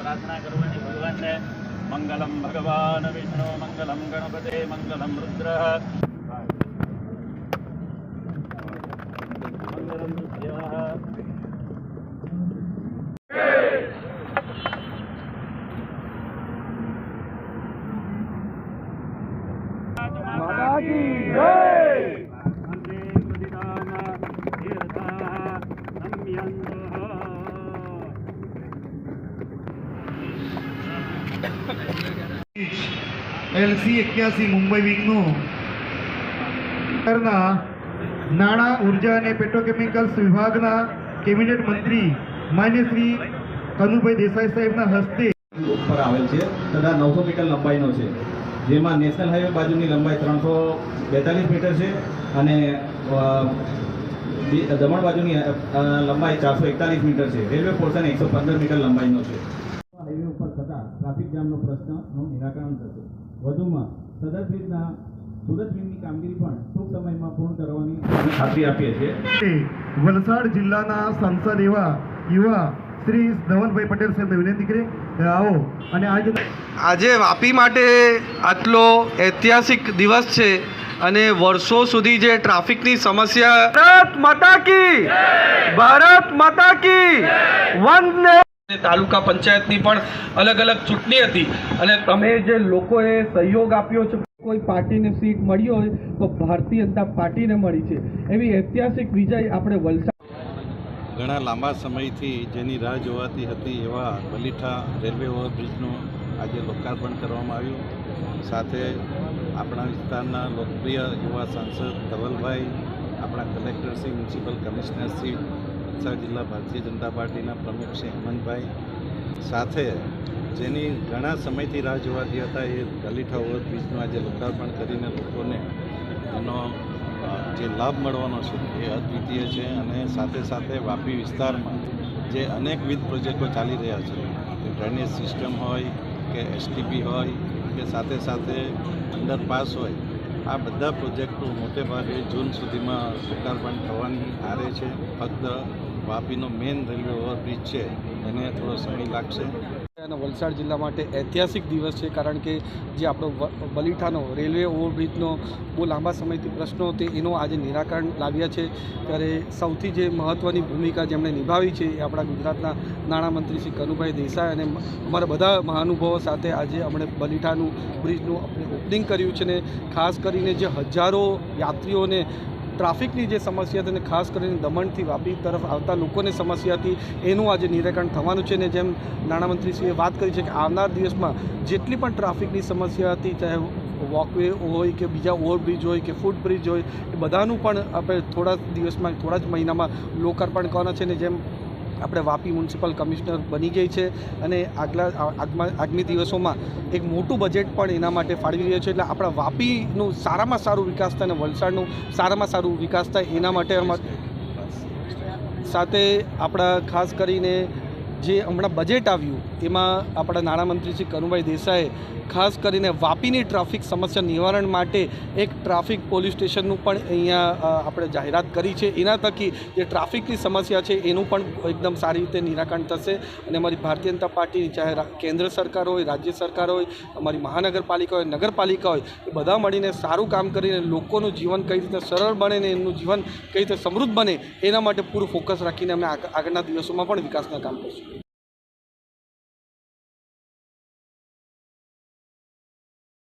प्रार्थना करवाणी भगवान मंगलम भगवान विष्णु मंगलम गणपते मंगलम रुद्र કી જય! એલસી એક્યાસી મુંબઈ વિંગનું નાણાં ઊર્જા અને પેટ્રોકેમિકલ્સ વિભાગના કેબિનેટ મંત્રી માન્ય શ્રી કનુભાઈ દેસાઈ સાહેબના હસ્તે ઉપર આવેલ છે. તથા નવસો મીટર લંબાઈનો છે. જેમાં નેશનલ હાઈવે બાજુની લંબાઈ ત્રણસો બેતાલીસ મીટર છે અને દમણ બાજુની લંબાઈ ચારસો એકતાલીસ મીટર છે. રેલવે પોર્શન એકસો પંદર મીટર લંબાઈનો છે. હાઈવે ઉપર થતા ટ્રાફિક જામનો પ્રશ્નનું નિરાકરણ થશે. વધુમાં સદર બ્રિજના સુરત બ્રિજની કામગીરી પણ ટૂંક સમયમાં પૂર્ણ કરવાની ખાતરી આપીએ છીએ. વલસાડ જિલ્લાના સાંસદ એવા યુવા શ્રી ધવનભાઈ પટેલ સાહેબને વિનંતી કરી આવો. અને આજે આજે વાપી માટે આટલો ઐતિહાસિક દિવસ છે અને વર્ષો સુધી જે ટ્રાફિકની સમસ્યા ભારત માતા કી! ભારત માતા કી! વંદે તાલુકા પંચાયતની પણ અલગ અલગ ચૂંટણી હતી. અને તમે જે લોકોએ સહયોગ આપ્યો છે કોઈ પાર્ટીને સીટ મળી હોય તો ભારતીય જનતા પાર્ટીને મળી છે. એવી ઐતિહાસિક વિજય આપણે વલસાડ ઘણા લાંબા સમયથી જેની રાહ જોવાતી હતી એવા બલીઠા રેલવે ઓવરબ્રિજનું આજે લોકાર્પણ કરવામાં આવ્યું. સાથે આપણા વિસ્તારના લોકપ્રિય યુવા સાંસદ ધવલભાઈ, આપણા collector Shri, municipal commissioner Shri Valsad જિલ્લા ભારતીય જનતા પાર્ટીના પ્રમુખ શ્રી હેમંતભાઈ. સાથે જેની ઘણા સમયથી રાહ જોવાતી હતા એ ગલીઠા ઓવરબ્રિજનું આજે લોકાર્પણ કરીને લોકોને એનો જે લાભ મળવાનો છે એ અદ્વિતીય છે અને સાથે સાથે વાપી વિસ્તારમાં જે અનેકવિધ પ્રોજેક્ટો ચાલી રહ્યા છે. કે ડ્રેનેજ સિસ્ટમ હોય, કે એસટીપી હોય, કે સાથે સાથે અંડરપાસ હોય, આ બધા પ્રોજેક્ટો મોટે ભાગે જૂન સુધીમાં લોકાર્પણ થવાની આરે છે. ફક્ત વાપીનો મેઇન રેલવે ઓવરબ્રિજ છે, એને થોડો સમય લાગશે. અને વલસાડ જિલ્લા માટે ઐતિહાસિક દિવસ છે, કારણ કે જે આપણો બલીઠાનો રેલવે ઓવરબ્રિજનો બહુ લાંબા સમયથી પ્રશ્નો હતી એનો આજે નિરાકરણ લાવ્યા છે. ત્યારે સૌથી જે મહત્ત્વની ભૂમિકા જેમણે નિભાવી છે એ આપણા ગુજરાતના નાણામંત્રી શ્રી કનુભાઈ દેસાઈ અને અમારા બધા મહાનુભાવો સાથે આજે આપણે બલીઠાનું બ્રિજનું આપણે ઓપનિંગ કર્યું છે ને ખાસ કરીને જે હજારો યાત્રીઓને ટ્રાફિકની જે સમસ્યા હતી અને ખાસ કરીને દમણથી વાપી તરફ આવતા લોકોની સમસ્યા હતી, એનું આજે નિરાકરણ થવાનું છે ને જેમ નાણામંત્રીશ્રીએ વાત કરી છે કે આવનાર દિવસમાં જેટલી પણ ટ્રાફિકની સમસ્યા હતી, ચાહે વોકવે હોય કે બીજા ઓવરબ્રિજ હોય કે ફૂટબ્રિજ હોય, એ બધાનું પણ આપણે થોડા દિવસમાં, થોડા જ મહિનામાં લોકાર્પણ કરવાના છે ને જેમ આપણે વાપી મ્યુનિસિપલ કમિશનર બની ગઈ છે અને આગલા આગમા આગામી દિવસોમાં એક મોટું બજેટ પણ એના માટે ફાળવી રહ્યો છે. એટલે આપણા વાપીનું સારામાં સારું વિકાસ થાય અને વલસાડનું સારામાં સારું વિકાસ થાય એના માટે સાથે આપણા ખાસ કરીને જે હમણાં બજેટ આવ્યું, એમાં આપણા નાણામંત્રી શ્રી કનુભાઈ દેસાઈએ ખાસ કરીને વાપીની ટ્રાફિક સમસ્યા નિવારણ માટે એક ટ્રાફિક પોલીસ સ્ટેશનનું પણ અહીંયા આપણે જાહેરાત કરી છે. એના થકી જે ટ્રાફિકની સમસ્યા છે, એનું પણ એકદમ સારી રીતે નિરાકરણ થશે. અને અમારી ભારતીય જનતા પાર્ટીની ચાહે કેન્દ્ર સરકાર હોય, રાજ્ય સરકાર હોય, અમારી મહાનગરપાલિકા હોય, નગરપાલિકા હોય, એ બધા મળીને સારું કામ કરીને લોકોનું જીવન કઈ રીતે સરળ બને ને એમનું જીવન કઈ રીતે સમૃદ્ધ બને, એના માટે પૂરું ફોકસ રાખીને અમે આગ- આગળના દિવસોમાં પણ વિકાસના કામ કરીશું.